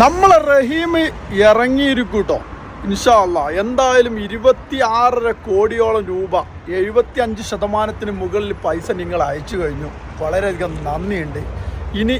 നമ്മളെ റഹീം ഇറങ്ങിയിരിക്കൂട്ടോ. ഇൻഷാല്ല എന്തായാലും ഇരുപത്തി ആറര കോടിയോളം രൂപ എഴുപത്തി അഞ്ച് ശതമാനത്തിന് മുകളിൽ പൈസ നിങ്ങൾ അയച്ചു കഴിഞ്ഞു. വളരെയധികം നന്ദിയുണ്ട്. ഇനി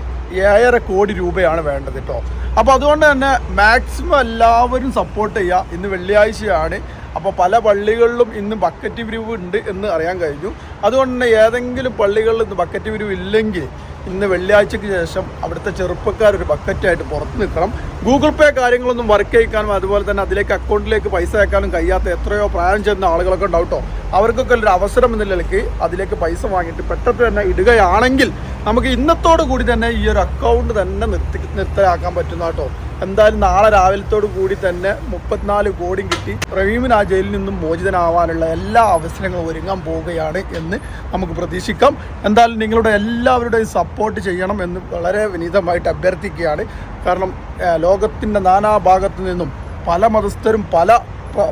ഏഴര കോടി രൂപയാണ് വേണ്ടത് കേട്ടോ. അപ്പോൾ അതുകൊണ്ട് തന്നെ മാക്സിമം എല്ലാവരും സപ്പോർട്ട് ചെയ്യുക. ഇന്ന് വെള്ളിയാഴ്ചയാണ്. അപ്പോൾ പല പള്ളികളിലും ഇന്ന് ബക്കറ്റ് വിരിവ് ഉണ്ട് എന്ന് അറിയാൻ കഴിഞ്ഞു. അതുകൊണ്ട് തന്നെ ഏതെങ്കിലും പള്ളികളിൽ ഇന്ന് ബക്കറ്റ് വിരിവ് ഇല്ലെങ്കിൽ ഇന്ന് വെള്ളിയാഴ്ചയ്ക്ക് ശേഷം അവിടുത്തെ ചെറുപ്പക്കാർ ഒരു ബക്കറ്റായിട്ട് പുറത്ത് നിൽക്കണം. ഗൂഗിൾ പേ കാര്യങ്ങളൊന്നും വർക്ക് ചെയ്യിക്കാനും അതുപോലെ തന്നെ അതിലേക്ക് അക്കൗണ്ടിലേക്ക് പൈസ അയക്കാനും കഴിയാത്ത എത്രയോ പ്രായം ചെയ്യുന്ന ആളുകളൊക്കെ ഉണ്ടാവും അവർക്കൊക്കെ ഒരു അവസരം എന്ന നിലയ്ക്ക് അതിലേക്ക് പൈസ വാങ്ങിയിട്ട് പെട്ടെന്ന് തന്നെ ഇടുകയാണെങ്കിൽ നമുക്ക് ഇന്നത്തോടു കൂടി തന്നെ ഈ ഒരു അക്കൗണ്ട് തന്നെ നിർത്തി നിർത്തലാക്കാൻ പറ്റുന്ന കേട്ടോ. എന്തായാലും നാളെ രാവിലത്തോടു കൂടി തന്നെ മുപ്പത്തിനാല് കോടി കിട്ടി. റഹീമിന് ആ ജയിലിൽ നിന്നും മോചിതനാവാനുള്ള എല്ലാ അവസരങ്ങളും ഒരുങ്ങാൻ പോവുകയാണ് എന്ന് നമുക്ക് പ്രതീക്ഷിക്കാം. എന്തായാലും നിങ്ങളുടെ എല്ലാവരുടെയും സപ്പോർട്ട് ചെയ്യണം എന്ന് വളരെ വിനീതമായിട്ട് അഭ്യർത്ഥിക്കുകയാണ്. കാരണം ലോകത്തിന്റെ നാനാഭാഗത്തു നിന്നും പല മതസ്ഥരും പല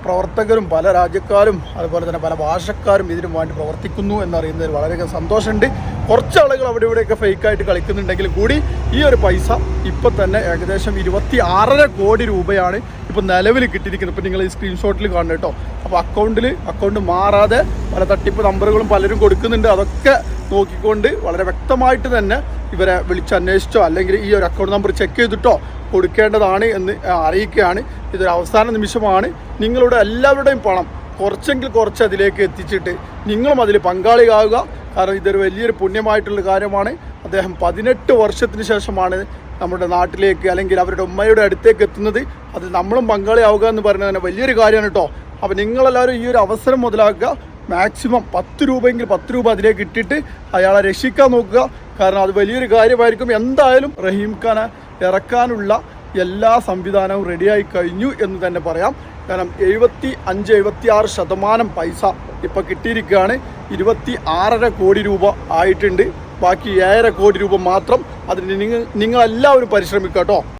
പ്രവർത്തകരും പല രാജ്യക്കാരും അതുപോലെ തന്നെ പല ഭാഷക്കാരും ഇതിനു വേണ്ടി പ്രവർത്തിക്കുന്നു എന്നറിയുന്നതിൽ വളരെയധികം സന്തോഷമുണ്ട്. കുറച്ച് ആളുകൾ അവിടെ ഇവിടെയൊക്കെ ഫേക്കായിട്ട് കളിക്കുന്നുണ്ടെങ്കിൽ കൂടി ഈ ഒരു പൈസ ഇപ്പം തന്നെ ഏകദേശം ഇരുപത്തി ആറര കോടി രൂപയാണ് ഇപ്പം നിലവിൽ കിട്ടിയിരിക്കുന്നത്. ഇപ്പം നിങ്ങൾ ഈ സ്ക്രീൻഷോട്ടിൽ കാണുന്നത് കേട്ടോ. അപ്പോൾ അക്കൗണ്ടിൽ അക്കൗണ്ട് മാറാതെ പല തട്ടിപ്പ് നമ്പറുകളും പലരും കൊടുക്കുന്നുണ്ട്. അതൊക്കെ നോക്കിക്കൊണ്ട് വളരെ വ്യക്തമായിട്ട് തന്നെ ഇവരെ വിളിച്ചന്വേഷിച്ചോ അല്ലെങ്കിൽ ഈ ഒരു അക്കൗണ്ട് നമ്പർ ചെക്ക് ചെയ്തിട്ടോ കൊടുക്കേണ്ടതാണ് എന്ന് അറിയിക്കുകയാണ്. ഇതൊരു അവസാന നിമിഷമാണ്. നിങ്ങളുടെ എല്ലാവരുടെയും പണം കുറച്ചെങ്കിൽ കുറച്ച് അതിലേക്ക് എത്തിച്ചിട്ട് നിങ്ങളും അതിൽ പങ്കാളിയാവുക കാരണം ഇതൊരു വലിയൊരു പുണ്യമായിട്ടുള്ള കാര്യമാണ്. അദ്ദേഹം പതിനെട്ട് വർഷത്തിന് ശേഷമാണ് നമ്മുടെ നാട്ടിലേക്ക് അല്ലെങ്കിൽ അവരുടെ ഉമ്മയുടെ അടുത്തേക്ക് എത്തുന്നത്. അത് നമ്മളും പങ്കാളിയാവുക എന്ന് പറയുന്നത് തന്നെ വലിയൊരു കാര്യമാണ് കേട്ടോ. അപ്പോൾ നിങ്ങളെല്ലാവരും ഈ ഒരു അവസരം മുതലാക്കുക. മാക്സിമം പത്ത് രൂപയെങ്കിൽ പത്ത് രൂപ അതിലേക്ക് ഇട്ടിട്ട് അയാളെ രക്ഷിക്കാൻ നോക്കുക. കാരണം അത് വലിയൊരു കാര്യമായിരിക്കും. എന്തായാലും റഹീം ഖാനെ ഇറക്കാനുള്ള എല്ലാ സംവിധാനവും റെഡിയായി കഴിഞ്ഞു എന്ന് തന്നെ പറയാം. കാരണം എഴുപത്തി അഞ്ച് എഴുപത്തി ആറ് ശതമാനം പൈസ ഇപ്പോൾ കിട്ടിയിരിക്കുകയാണ്. ഇരുപത്തി ആറര കോടി രൂപ ആയിട്ടുണ്ട്. ബാക്കി ഏഴര കോടി രൂപ മാത്രം അതിന് നിങ്ങൾ നിങ്ങളെല്ലാവരും പരിശ്രമിക്കുക കേട്ടോ.